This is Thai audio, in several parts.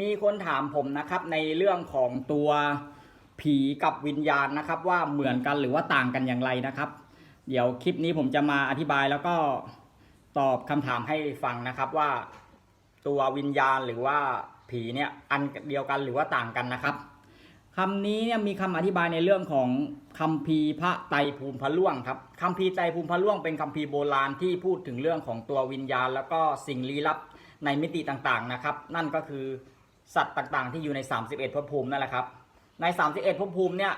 มีคนถามผมนะครับในเรื่องของตัวผีกับวิญญาณนะครับ ว่าเหมือนกันหรือว่าต่างกันอย่างไรนะครับ เดี๋ยวคลิปนี้ผมจะมาอธิบายแล้วก็ตอบคำถามให้ฟังนะครับว่าตัววิญญาณหรือว่าผีเนี่ยอันเดียวกันหรือว่าต่างกันนะครับคำนี้เนี่ยมีคำอธิบายในเรื่องของคัมภีพระไตรภูมิพระล่วงครับคัมภีไตรภูมิพระล่วงเป็นคัมภีโบราณที่พูดถึงเรื่องของตัววิญญาณ แล้วก็สิ่งลี้ลับในมิติต่างๆนะครับ นั่นก็คือ สัตว์ต่างๆ ที่อยู่ใน 31ภพภูมินั่นแหละครับ ใน 31ภพภูมิเนี่ย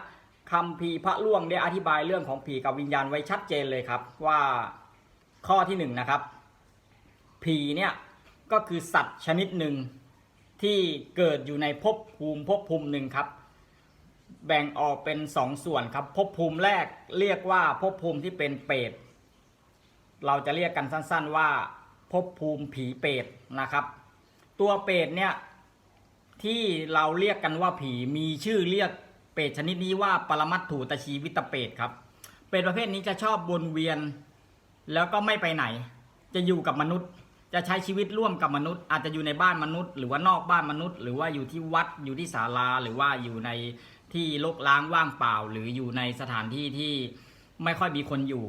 คำพีพระล่วงได้อธิบายเรื่องของผีกับวิญญาณไว้ชัดเจนเลยครับ ว่าข้อที่หนึ่งนะครับ ผีเนี่ยก็คือสัตว์ชนิดหนึ่งที่เกิดอยู่ในภพภูมิภพภูมิหนึ่งครับ แบ่งออกเป็นสองส่วนครับภพภูมิแรกเรียกว่าภพภูมิที่เป็นเปรตเราจะเรียกกันสั้นๆว่าภพภูมิผีเปรตนะครับ ตัวเปรตเนี่ย ที่เราเรียกกันว่าผีมีชื่อเรียกเปรตชนิดนี้ว่าปรมัตถูตชีวิตเปรตครับ เปรตประเภทนี้จะชอบวนเวียน แล้วก็ไม่ไปไหน จะอยู่กับมนุษย์ จะใช้ชีวิตร่วมกับมนุษย์ อาจจะอยู่ในบ้านมนุษย์ หรือว่านอกบ้านมนุษย์ หรือว่าอยู่ที่วัดอยู่ที่ศาลาหรือว่าอยู่ในที่รกร้างว่างเปล่า หรืออยู่ในสถานที่ที่ไม่ค่อยมีคนอยู่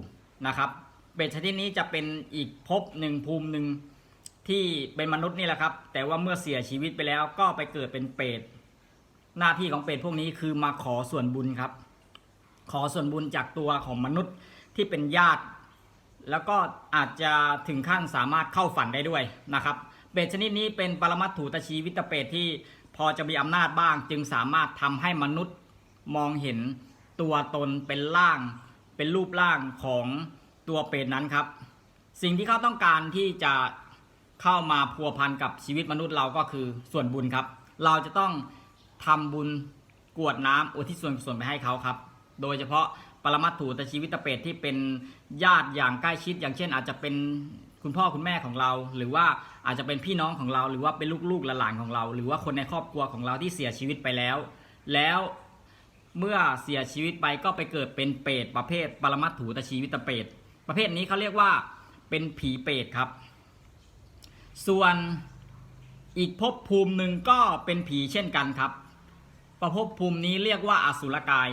นะครับ เปรตชนิดนี้จะเป็นอีกภพหนึ่งภูมิหนึ่ง ที่เป็นมนุษย์นี่แหละครับ แต่ว่าเมื่อเสียชีวิตไปแล้วก็ไปเกิดเป็นเปรตหน้าที่ของเปรตพวกนี้คือมาขอส่วนบุญครับ ขอส่วนบุญจากตัวของมนุษย์ที่เป็นญาติ แล้วก็อาจจะถึงขั้นสามารถเข้าฝันได้ด้วยนะครับเปรตชนิดนี้เป็นปรมัตถูตชีวิตเปรตที่พอจะมีอำนาจบ้าง จึงสามารถทำให้มนุษย์มองเห็นตัวตนเป็นร่าง เป็นรูปร่างของตัวเปรตนั้นครับ สิ่งที่เขาต้องการที่จะ เข้ามาพัวพันกับชีวิตมนุษย์เราก็คือส่วนบุญครับ เราจะต้องทำบุญกวดน้ำอุทิศส่วนกุศลไปให้เขาครับ โดยเฉพาะปรมัตถูตชีวิตเปรตที่เป็นญาติอย่างใกล้ชิด อย่างเช่น อาจจะเป็นคุณพ่อคุณแม่ของเรา หรือว่าอาจจะเป็นพี่น้องของเรา หรือว่าเป็นลูกๆหลานของเรา หรือว่าคนในครอบครัวของเราที่เสียชีวิตไปแล้ว แล้วเมื่อเสียชีวิตไปก็ไปเกิดเป็นเปรตประเภทปรมัตถูตชีวิตเปรตประเภทนี้เขาเรียกว่าเป็นผีเปรตครับ ส่วนอีกภพภูมิหนึ่งก็เป็นผีเช่นกันครับ ประภพภูมินี้เรียกว่าอสุรกาย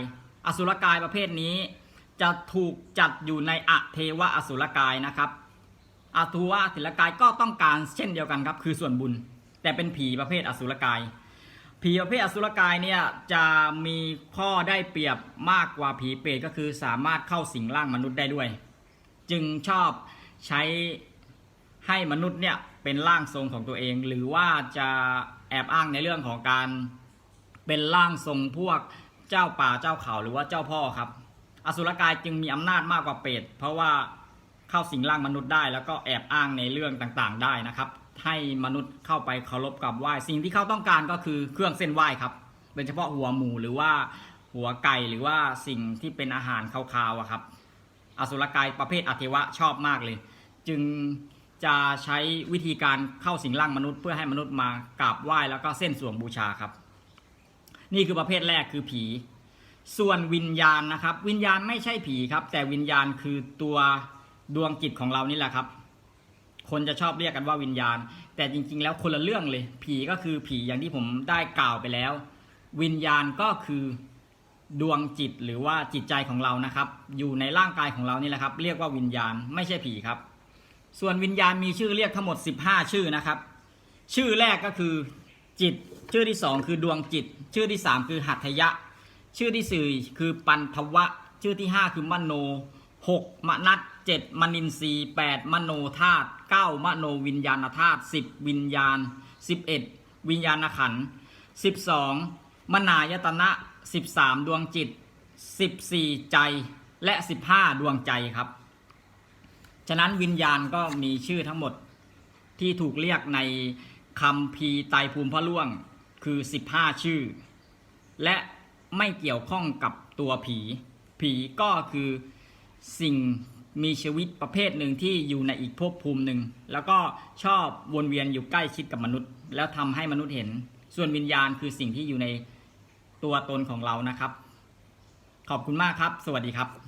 อสุรกายประเภทนี้จะถูกจัดอยู่ในอเทวะอสุรกายนะครับอทูวะอสุรกายก็ต้องการเช่นเดียวกันครับ คือส่วนบุญ แต่เป็นผีประเภทอสุรกาย ผีประเภทอสุรกายเนี่ยจะมีข้อได้เปรียบมากกว่าผีเปรตก็คือสามารถเข้าสิงร่างมนุษย์ได้ด้วย จึงชอบใช้ ให้มนุษย์เนี่ยเป็นร่างทรงของตัวเอง หรือว่าจะแอบอ้างในเรื่องของการเป็นร่างทรงพวกเจ้าป่าเจ้าเขาหรือว่าเจ้าพ่อครับ อสุรกายจึงมีอำนาจมากกว่าเปรตเพราะว่าเข้าสิงร่างมนุษย์ได้ แล้วก็แอบอ้างในเรื่องต่างๆได้นะครับ ให้มนุษย์เข้าไปเคารพกับไหว้สิ่งที่เขาต้องการก็คือเครื่องเส้นไหว้ครับโดยเฉพาะหัวหมูหรือว่าหัวไก่หรือว่าสิ่งที่เป็นอาหารคาวๆอะครับ อสุรกายประเภทอเทวะชอบมากเลย จึง จะใช้วิธีการเข้าสิงร่างมนุษย์ เพื่อให้มนุษย์มากราบไหว้แล้วก็เส้นสวงบูชาครับ นี่คือประเภทแรกคือผี ส่วนวิญญาณนะครับ วิญญาณไม่ใช่ผีครับ แต่วิญญาณคือตัวดวงจิตของเรานี่แหละครับ คนจะชอบเรียกกันว่าวิญญาณ แต่จริง ๆ แล้วคนละเรื่องเลย ผีก็คือผีอย่างที่ผมได้กล่าวไปแล้ว วิญญาณก็คือดวงจิตหรือว่าจิตใจของเรานะครับ อยู่ในร่างกายของเรานี่แหละครับ เรียกว่าวิญญาณไม่ใช่ผีครับ ส่วนวิญญาณมีชื่อเรียกทั้งหมด 15 ชื่อนะครับ ชื่อแรกก็คือจิต ชื่อที่ 2 คือดวงจิต ชื่อที่ 3 คือหัตถยะ ชื่อที่4คือปันทวะ ชื่อที่ 5 คือมโน 6 มนัต7มนินทรีย์8มโนธาตุ9มโนวิญญาณธาตุ10วิญญาณ11วิญญาณขันธ์12มนายตนะ13ดวงจิต14ใจและ15ดวงใจครับ ฉะนั้นวิญญาณก็มีชื่อทั้งหมดที่ถูกเรียกในคำพีไตภูมิพระล่วงคือ 15 ชื่อ และไม่เกี่ยวข้องกับตัวผี ผีก็คือสิ่งมีชีวิตประเภทหนึ่งที่อยู่ในอีกภพภูมิหนึ่ง แล้วก็ชอบวนเวียนอยู่ใกล้ชิดกับมนุษย์ แล้วทำให้มนุษย์เห็น ส่วนวิญญาณคือสิ่งที่อยู่ในตัวตนของเรานะครับ ขอบคุณมากครับ สวัสดีครับ